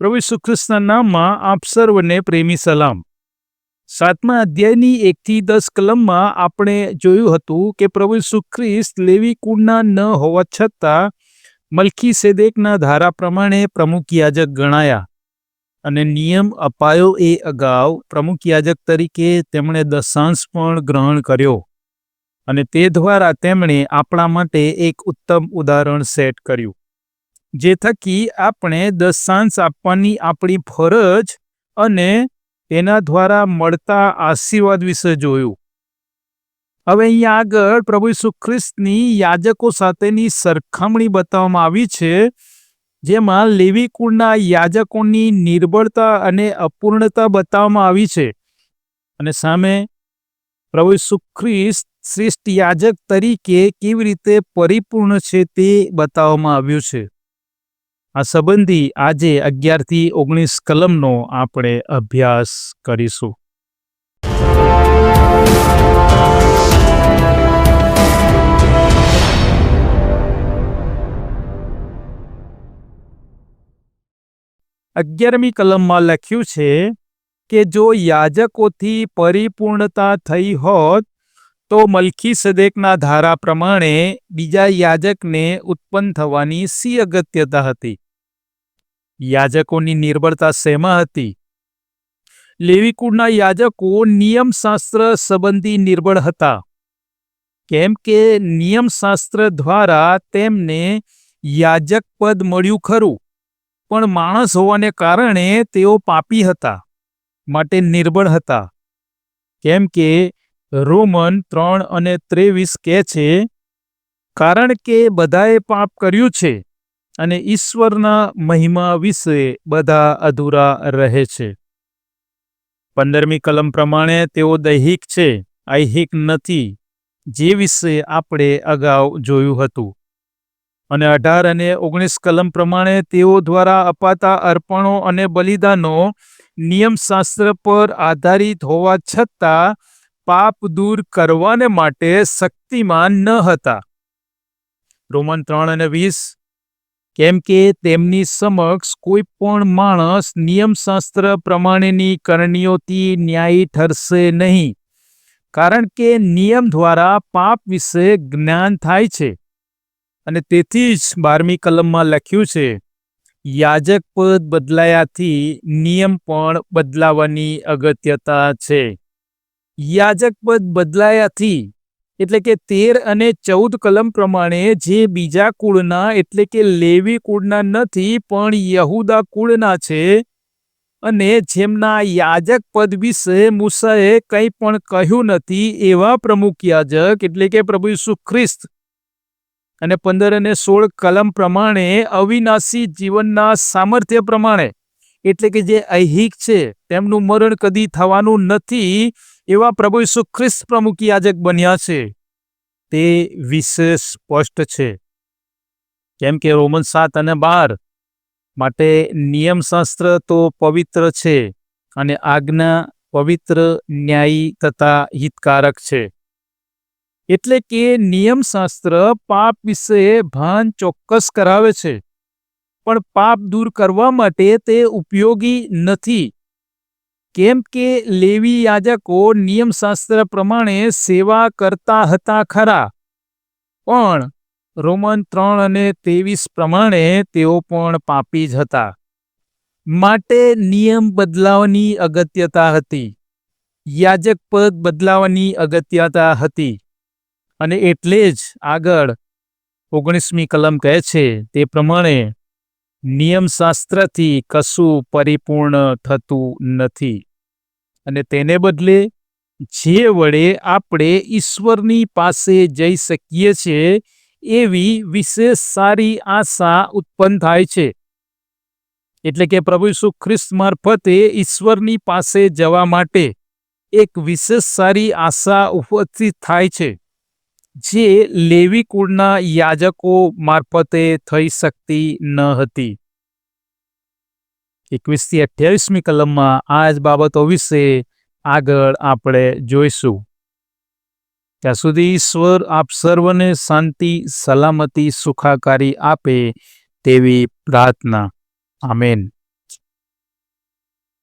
પ્રભુ ખ્રિસ્તના નામમાં આપ સર્વને પ્રેમી સલામ. સાતમા અધ્યાયની એકથી દસ કલમમાં આપણે જોયું હતું કે પ્રભુ ખ્રિસ્ત લેવી કુળના ન હોવા છતાં મલકી સેદેકના ધારા પ્રમાણે પ્રમુખ યાજક ગણાયા અને નિયમ અપાયો એ અગાઉ પ્રમુખ યાજક તરીકે તેમણે દશાંશ પણ ગ્રહણ કર્યો અને તે દ્વારા તેમણે આપણા માટે એક ઉત્તમ ઉદાહરણ સેટ કર્યું. જે થકી આપણે દશાંશ આપવાની આપણી ફરજ અને તેના દ્વારા મળતા આશીર્વાદ વિશે જોયું. હવે અહીંયા આગળ પ્રભુ ઈસુ ખ્રિસ્તની યાજકો સાથેની સરખામણી બતાવવામાં આવી છે, જેમાં લેવી કુળના યાજકોની નિર્બળતા અને અપૂર્ણતા બતાવવામાં આવી છે. અને સામે પ્રભુ ઈસુ શ્રેષ્ઠ યાજક તરીકે કેવી રીતે પરિપૂર્ણ છે તે બતાવવામાં આવ્યું છે. આ સંબંધી આજે અગિયારથી ઓગણીસ કલમનો આપણે અભ્યાસ કરીશું. અગિયારમી કલમમાં લખ્યું છે કે જો યાજકોથી પરિપૂર્ણતા થઈ હોત, તો મલકી સદેકના ધારા પ્રમાણે બીજા યાજકને ઉત્પન્ન થવાની સી અગત્યતા હતી. યાજકોની નિર્બળતા શેમાં હતી? લેવી કુળના યાજકો નિયમશાસ્ત્ર સંબંધી નિર્બળ હતા. કેમ કે નિયમશાસ્ત્ર દ્વારા તેમને યાજક પદ મળ્યું ખરું, પણ માણસ હોવાને કારણે તેઓ પાપી હતા, માટે નિર્બળ હતા. કેમ કે રોમન ત્રણ અને ત્રેવીસ કહે છે, કારણ કે બધાએ પાપ કર્યું છે. અને ઈશ્વરના મહિમા વિશે બધા અધૂરા રહે છે. પંદરમી કલમ પ્રમાણે તેઓ દૈહિક છે ઐહિક નથી, જે વિશે આપણે અગાઉ જોયું હતું. અને અઢાર અને ઓગણીસ કલમ પ્રમાણે તેઓ દ્વારા અપાતા અર્પણો અને બલિદાનો નિયમશાસ્ત્ર પર આધારિત હોવા છતાં પાપ દૂર કરવાને માટે શક્તિમાન ન હતા. રોમન ત્રણ અને વીસ કેમ કે તેમની સમક્ષ કોઈ પણ માણસ નિયમશાસ્ત્ર પ્રમાણેની કરણીઓથી ન્યાયી ઠરશે નહીં. કારણ કે નિયમ દ્વારા પાપ વિશે જ્ઞાન થાય છે. અને તેથી જ બારમી કલમમાં લખ્યું છે, યાજક પદ બદલાયાથી નિયમ પણ બદલાવાની અગત્યતા છે. યાજક પદ બદલાયાથી એટલે કે તેર અને ચૌદ કલમ પ્રમાણે જે બીજા કુળના, એટલે કે લેવી કુળના નથી, પણ યહુદા કુળના છે. અને જેમના યાજક પદ વિશે મૂસાએ કંઈ પણ કહ્યું નથી, એવા પ્રમુખ યાજક, એટલે કે પ્રભુ ઈસુ ખ્રિસ્ત. અને પંદર અને સોળ કલમ પ્રમાણે અવિનાશી જીવનના સામર્થ્ય પ્રમાણે એટલે કે જે ઐહિક છે, તેમનું મરણ કદી થવાનું નથી એવા પ્રભુ ઈસુ ખ્રિસ્ત પ્રમુખ યાજક બન્યા છે. તે વિશેષ સ્પષ્ટ છે. કેમ કે રોમન સાત અને બાર માટે નિયમશાસ્ત્ર તો પવિત્ર છે અને આજ્ઞા પવિત્ર, ન્યાયી તથા હિતકારક છે. એટલે કે નિયમશાસ્ત્ર પાપ વિશે ભાન ચોક્કસ કરાવે છે. પણ પાપ દૂર કરવા માટે તે ઉપયોગી નથી. કેમ કે લેવી યાજકો નિયમશાસ્ત્ર પ્રમાણે સેવા કરતા હતા ખરા. પણ રોમન ત્રણ અને ત્રેવીસ પ્રમાણે તેઓ પણ પાપી જ હતા. માટે નિયમ બદલાવાની અગત્યતા હતી. યાજક પદ બદલાવાની અગત્યતા હતી. અને એટલે જ આગળ ઓગણીસમી કલમ કહે છે તે પ્રમાણે નિયમશાસ્ત્રથી કશું પરિપૂર્ણ થતું નથી. અને તેને બદલે, જે વડે આપણે ઈશ્વરની પાસે જઈ શકીએ છીએ, એવી વિશેષ સારી આશા ઉત્પન્ન થાય છે. એટલે કે પ્રભુ ઈસુ ખ્રિસ્ત મારફતે ઈશ્વરની પાસે જવા માટે એક વિશેષ સારી આશા ઉપસ્થિત થાય છે. જે લેવી કુળના યાજકો મારફતે થઈ શકતી ન હતી. એકવીસથી અઠ્યાવીસમી કલમમાં આ જ બાબતો વિશે આગળ આપણે જોઈશું. ત્યાં સુધી ઈશ્વર આપ સર્વને શાંતિ, સલામતી, સુખાકારી આપે તેવી પ્રાર્થના. આમેન.